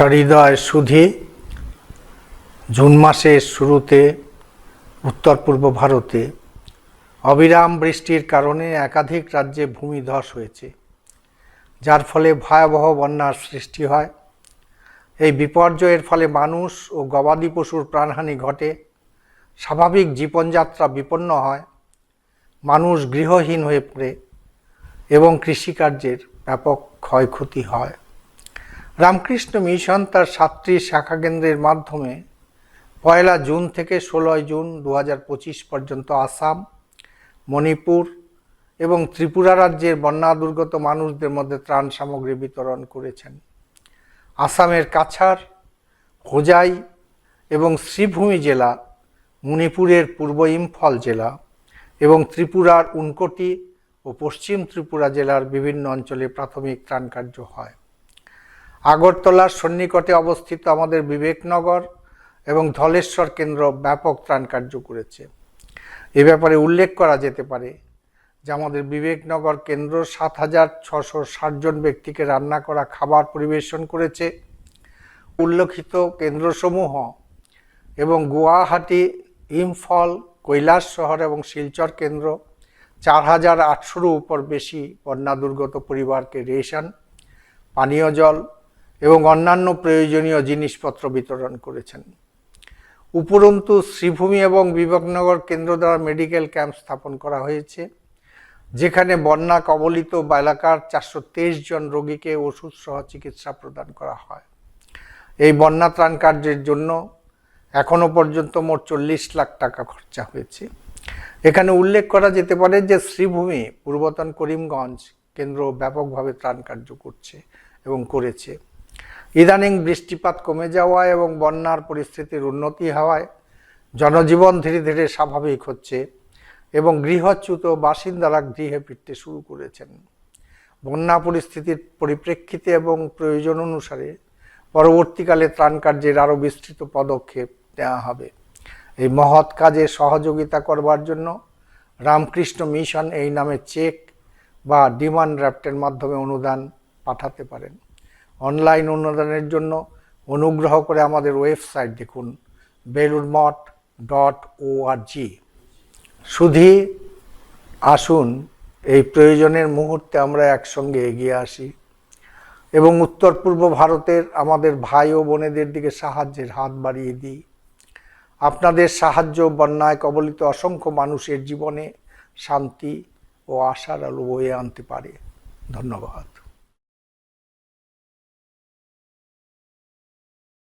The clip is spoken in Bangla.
সহৃদয় সুধী, জুন মাসের শুরুতে উত্তর পূর্ব ভারতে অবিরাম বৃষ্টির কারণে একাধিক রাজ্যে ভূমিধস হয়েছে, যার ফলে ভয়াবহ বন্যার সৃষ্টি হয়। এই বিপর্যয়ের ফলে মানুষ ও গবাদি পশুর প্রাণহানি ঘটে, স্বাভাবিক জীবনযাত্রা বিপন্ন হয়, মানুষ গৃহহীন হয়ে পড়ে এবং কৃষিকার্যের ব্যাপক ক্ষয়ক্ষতি হয়। রামকৃষ্ণ মিশন তার সাতটি শাখা কেন্দ্রের মাধ্যমে পয়লা জুন থেকে ষোলোই জুন দু পর্যন্ত আসাম, মণিপুর এবং ত্রিপুরা রাজ্যের বন্যা দুর্গত মানুষদের মধ্যে ত্রাণ সামগ্রী বিতরণ করেছেন। আসামের কাছাড়, হোজাই এবং শ্রীভূমি জেলা, মণিপুরের পূর্ব ইম্ফল জেলা এবং ত্রিপুরার উনকোটি ও পশ্চিম ত্রিপুরা জেলার বিভিন্ন অঞ্চলে প্রাথমিক ত্রাণ কার্য হয়। আগরতলার সন্নিকটে অবস্থিত আমাদের বিবেকনগর এবং ধলেশ্বর কেন্দ্র ব্যাপক ত্রাণ কার্য করেছে। এ ব্যাপারে উল্লেখ করা যেতে পারে যে আমাদের বিবেকনগর কেন্দ্র সাত হাজার ছশো ষাট জন ব্যক্তিকে রান্না করা খাবার পরিবেশন করেছে। উল্লেখিত কেন্দ্রসমূহ এবং গুয়াহাটি, ইম্ফল, কৈলাস শহর এবং শিলচর কেন্দ্র চার হাজার আটশোরও উপর বেশি বন্যা দুর্গত পরিবারকে রেশন, পানীয় জল এবং অন্যান্য প্রয়োজনীয় জিনিসপত্র বিতরণ করেছেন। উপরন্তু শ্রীভূমি এবং বিবেকনগর কেন্দ্র দ্বারা মেডিকেল ক্যাম্প স্থাপন করা হয়েছে, যেখানে বন্যা কবলিত বা এলাকার চারশো তেইশ জন রোগীকে ওষুধ সহ চিকিৎসা প্রদান করা হয়। এই বন্যা ত্রাণ কার্যের জন্য এখনও পর্যন্ত মোট চল্লিশ লাখ টাকা খরচা হয়েছে। এখানে উল্লেখ করা যেতে পারে যে শ্রীভূমি, পূর্বতন করিমগঞ্জ কেন্দ্র ব্যাপকভাবে ত্রাণ কার্য করছে এবং করেছে। ইদানিং বৃষ্টিপাত কমে যাওয়া এবং বন্যার পরিস্থিতির উন্নতি হওয়ায় জনজীবন ধীরে ধীরে স্বাভাবিক হচ্ছে এবং গৃহচ্যুত বাসিন্দারা গৃহে ফিরতে শুরু করেছেন। বন্যা পরিস্থিতির পরিপ্রেক্ষিতে এবং প্রয়োজন অনুসারে পরবর্তীকালে ত্রাণ কার্যের আরও বিস্তৃত পদক্ষেপ নেওয়া হবে। এই মহৎ কাজে সহযোগিতা করবার জন্য রামকৃষ্ণ মিশন এই নামে চেক বা ডিমান্ড ড্রাফটের মাধ্যমে অনুদান পাঠাতে পারেন। অনলাইন অনুদানের জন্য অনুগ্রহ করে আমাদের ওয়েবসাইট দেখুন বেলুর মঠ ডট ওআরজি শুধু আসুন, এই প্রয়োজনের মুহূর্তে আমরা একসঙ্গে এগিয়ে আসি এবং উত্তর পূর্ব ভারতের আমাদের ভাই ও বোনেদের দিকে সাহায্যের হাত বাড়িয়ে দিই। আপনাদের সাহায্য বন্যায় কবলিত অসংখ্য মানুষের জীবনে শান্তি ও আশার আলো বয়ে আনতে পারে। ধন্যবাদ।